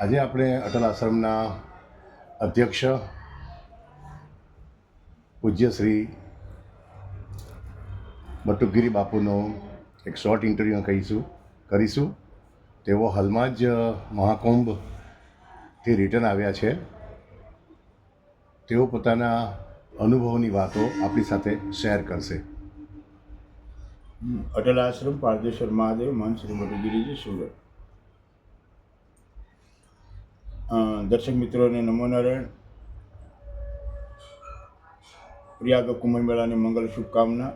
આજે આપણે અટલ આશ્રમના અધ્યક્ષ પૂજ્ય શ્રી બટુકગીરી બાપુનો એક શોર્ટ ઇન્ટરવ્યૂ કહીશું, કરીશું. તેઓ હાલમાં જ મહાકુંભથી રિટર્ન આવ્યા છે. તેઓ પોતાના અનુભવની વાતો આપણી સાથે શેર કરશે. અટલ આશ્રમ પારદેશ્વર મહાદેવ, મહંત શ્રી બટુગીરીજી સુરત. દર્શક મિત્રોને નમો નારાયણ. પ્રયાગ કુંભ મેળાની મંગલ શુભકામના.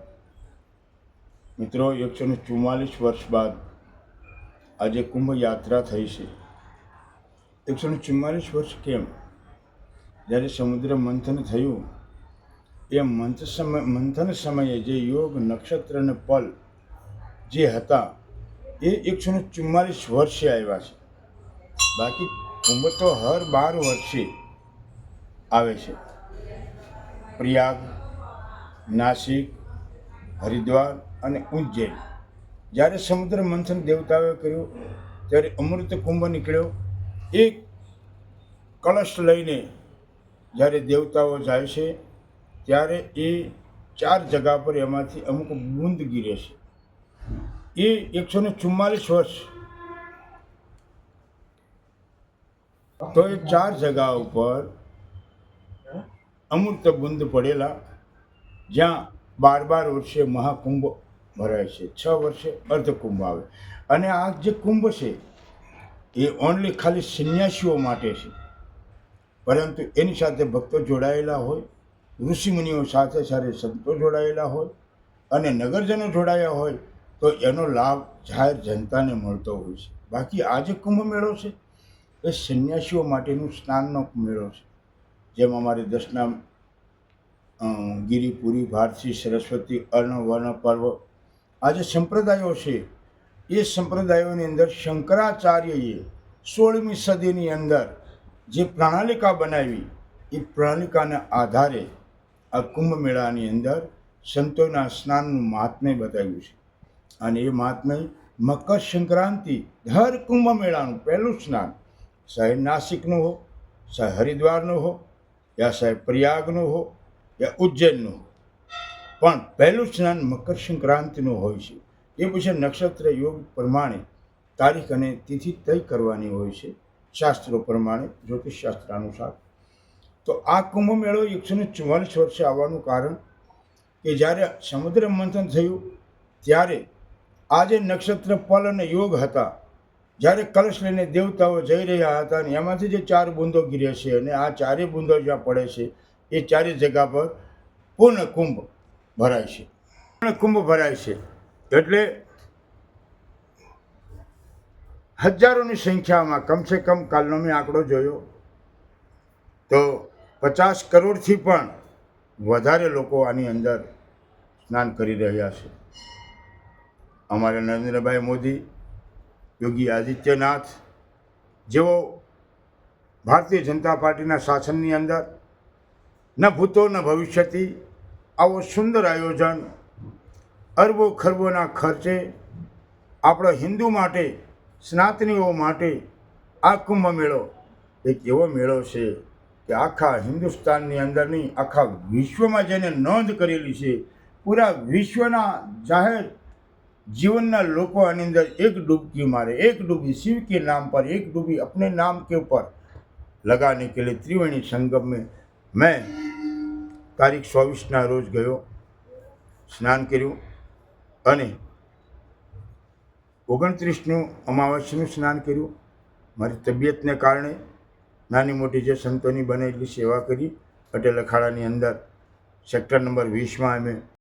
મિત્રો, એકસો ને ચુમ્માલીસ વર્ષ બાદ આજે કુંભ યાત્રા થઈ છે. એકસો ને ચુમ્માલીસ વર્ષ કેમ? જ્યારે સમુદ્ર મંથન થયું, એ મંથ સમય, મંથન સમયે જે યોગ, નક્ષત્ર અને પલ જે હતા, એ એકસો ને ચુમ્માલીસ વર્ષે આવ્યા છે. બાકી કુંભ તો હર બાર વર્ષે આવે છે. પ્રયાગ, નાસિક, હરિદ્વાર અને ઉજ્જૈન. જ્યારે સમુદ્ર મંથન દેવતાઓએ કર્યું, ત્યારે અમૃત કુંભ નીકળ્યો. એક કળશ લઈને જ્યારે દેવતાઓ જાય છે, ત્યારે એ ચાર જગા પર એમાંથી અમુક બૂંદ ગીરે છે. એ એકસો ને ચુમ્માલીસ વર્ષ તો એ ચાર જગા ઉપર અમૃત બુંદ પડેલા, જ્યાં બાર બાર વર્ષે મહાકુંભ ભરાય છે. છ વર્ષે અર્ધકુંભ આવે. અને આ જે કુંભ છે, એ ઓનલી ખાલી સંન્યાસીઓ માટે છે. પરંતુ એની સાથે ભક્તો જોડાયેલા હોય, ઋષિમુનિઓ સાથે સાથે સંતો જોડાયેલા હોય, અને નગરજનો જોડાયા હોય, તો એનો લાભ જાહેર જનતાને મળતો હોય છે. બાકી આ જે કુંભ મેળો છે એ સંન્યાસીઓ માટેનું સ્નાનનો મેળો છે. જેમ અમારે દસના ગિરિપુરી ભારતી સરસ્વતી, અર્ણ, વર્ણ, પર્વ આ જે સંપ્રદાયો છે, એ સંપ્રદાયોની અંદર શંકરાચાર્યએ સોળમી સદીની અંદર જે પ્રણાલિકા બનાવી, એ પ્રણાલિકાના આધારે આ કુંભ મેળાની અંદર સંતોના સ્નાનનું મહાત્મ્ય બતાવ્યું છે. અને એ મહાત્મ્ય મકર સંક્રાંતિ દર કુંભ મેળાનું પહેલું સ્નાન સાહેબ નાસિકનું હો ચાહે હરિદ્વારનું હો, યા સાહેબ પ્રયાગનું હો, યા ઉજ્જૈનનું હો. પણ પહેલું સ્નાન મકર સંક્રાંતિનું હોય છે. એ પછી નક્ષત્ર યોગ પ્રમાણે તારીખ અને તિથિ તય કરવાની હોય છે, શાસ્ત્રો પ્રમાણે, જ્યોતિષ શાસ્ત્ર અનુસાર. તો આ કુંભ મેળો એકસો ને ચુમ્માલીસ વર્ષે આવવાનું કારણ કે જ્યારે સમુદ્ર મંથન થયું, ત્યારે આ જે નક્ષત્ર પલ અને યોગ હતા. જ્યારે કલશ લઈને દેવતાઓ જઈ રહ્યા હતા અને એમાંથી જે ચાર બુંદો ગીરે છે અને આ ચારે બુંદો જ્યાં પડે છે, એ ચારેય જગા પર પૂર્ણ કુંભ ભરાય છે. પૂર્ણ કુંભ ભરાય છે. એટલે હજારોની સંખ્યામાં કમસે કમ કાલનો મેં આંકડો જોયો. તો પચાસ કરોડથી પણ વધારે લોકો આની અંદર સ્નાન કરી રહ્યા છે. અમારે નરેન્દ્રભાઈ મોદી યોગી આદિત્યનાથ, જેઓ ભારતીય જનતા પાર્ટીના શાસનની અંદર ન ભૂતો ન ભવિષ્યથી આવો સુંદર આયોજન, અરબો ખરબોના ખર્ચે આપણા હિન્દુ માટે, સ્નાતનીઓ માટે આ કુંભ મેળો એક એવો મેળો છે કે આખા હિન્દુસ્તાનની અંદરની, આખા વિશ્વમાં જેને નોંધ કરેલી છે, પૂરા વિશ્વના જાહેર જીવનના લોકો આની અંદર એક ડૂબકી મારે, એક ડૂબી શિવ કે નામ પર, એક ડૂબી અપને નામ કે ઉપર લગાને કે લે ત્રિવેણી સંગમ મેં તારીખ ચોવીસના રોજ ગયો, સ્નાન કર્યું અને ઓગણત્રીસનું અમાવાસ્યનું સ્નાન કર્યું. મારી તબિયતને કારણે નાની મોટી જે સંતોની બનેલી સેવા કરી પટેલ અખાડાની અંદર સેક્ટર નંબર વીસમાં અમે